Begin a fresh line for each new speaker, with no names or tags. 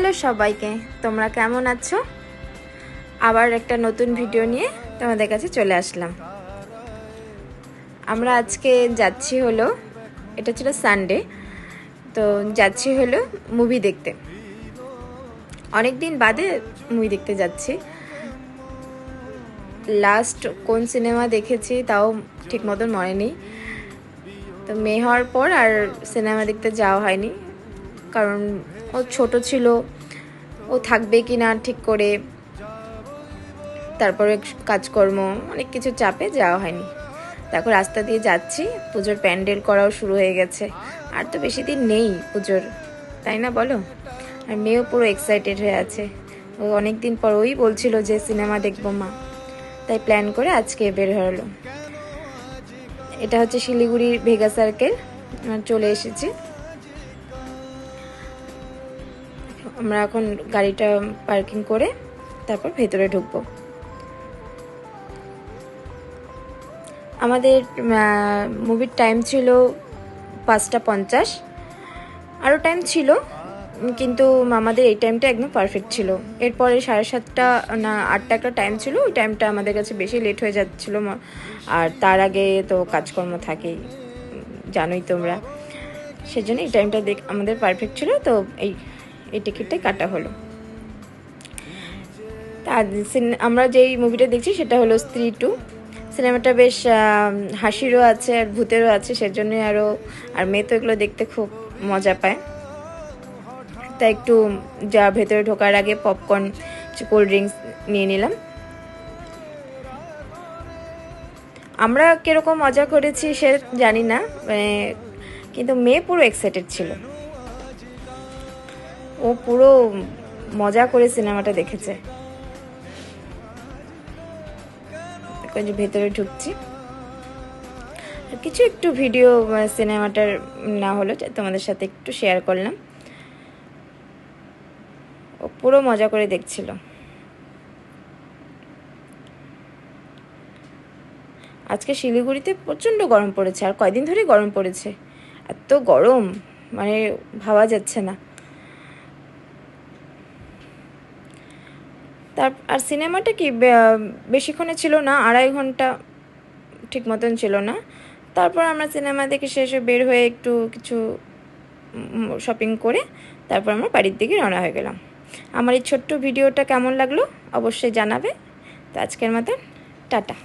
Hello সবাইকে, তোমরা কেমন আছো? আবার একটা নতুন ভিডিও নিয়ে তোমাদের কাছে চলে আসলাম। আমরা আজকে যাচ্ছি হলো, এটা ছিল সানডে তো যাচ্ছি হলো মুভি দেখতে। অনেক দিন বাদে মুভি দেখতে যাচ্ছি। লাস্ট কোন সিনেমা দেখেছি তাও ঠিক মতন মনে নেই। তো মেয়ে হওয়ার পর আর সিনেমা দেখতে যাওয়া হয়নি। কারণ ও ছোট ছিল, ও থাকবে কি না ঠিক করে তারপরে কাজকর্ম, অনেক কিছু চাপে যাওয়া হয়নি। দেখো, রাস্তা দিয়ে যাচ্ছি, পুজোর প্যান্ডেল করাও শুরু হয়ে গেছে। আর তো বেশি দিন নেই পুজোর, তাই না বলো? আর মেয়েও পুরো এক্সাইটেড হয়ে আছে। ও অনেক দিন পর ওই বলছিল যে সিনেমা দেখব মা। তাই প্ল্যান করে আজকে বের হলো। এটা হচ্ছে শিলিগুড়ির ভেগা সার্কেল চলে এসেছি। আমরা এখন গাড়িটা পার্কিং করে তারপর ভেতরে ঢুকবো। আমাদের মুভির টাইম ছিল পাঁচটা পঞ্চাশ। আরও টাইম ছিল, কিন্তু আমাদের এই টাইমটা একদম পারফেক্ট ছিল। এরপরে সাড়ে সাতটা না আটটা একটা টাইম ছিল, ওই টাইমটা আমাদের কাছে বেশি লেট হয়ে যাচ্ছিল আর তার আগে তো কাজকর্ম থাকেই জানোই তোমরা। সেজন্য এই টাইমটা দেখ, আমাদের পারফেক্ট ছিল, তো এই এই টিকিটটাই কাটা হলো। আমরা যেই মুভিটা দেখছি সেটা হলো স্ত্রী টু। সিনেমাটা বেশ হাসিরও আছে আর ভূতেরও আছে, সেজন্যই আরও আর মেয়ে তো এগুলো দেখতে খুব মজা পায়। তাই একটু যা ভেতরে ঢোকার আগে পপকর্ন কোল্ড ড্রিঙ্কস নিয়ে নিলাম। আমরা কীরকম মজা করেছি সে জানি না মানে কিন্তু মেয়ে পুরো এক্সাইটেড ছিল। ও পুরো মজা করে সিনেমাটা দেখেছে। ভেতরে ঢুকছি। আর কিছু একটু ভিডিও সিনেমাটার না হলো তোমাদের সাথে একটু শেয়ার করলাম। ও পুরো মজা করে দেখছিল। আজকে শিলিগুড়িতে প্রচণ্ড গরম পড়েছে, আর কয়দিন ধরেই গরম পড়েছে। এত গরম মানে ভাবা যাচ্ছে না। তার, আর সিনেমাটা কি বেশিক্ষণে ছিল না, আড়াই ঘণ্টা ঠিক মতন ছিল না। তারপর আমরা সিনেমা দেখে শেষে বের হয়ে একটু কিছু শপিং করে তারপর আমরা বাড়ির দিকে রওনা হয়ে গেলাম। আমার এই ছোট্ট ভিডিওটা কেমন লাগল অবশ্যই জানাবে। তো আজকের মতন, টাটা।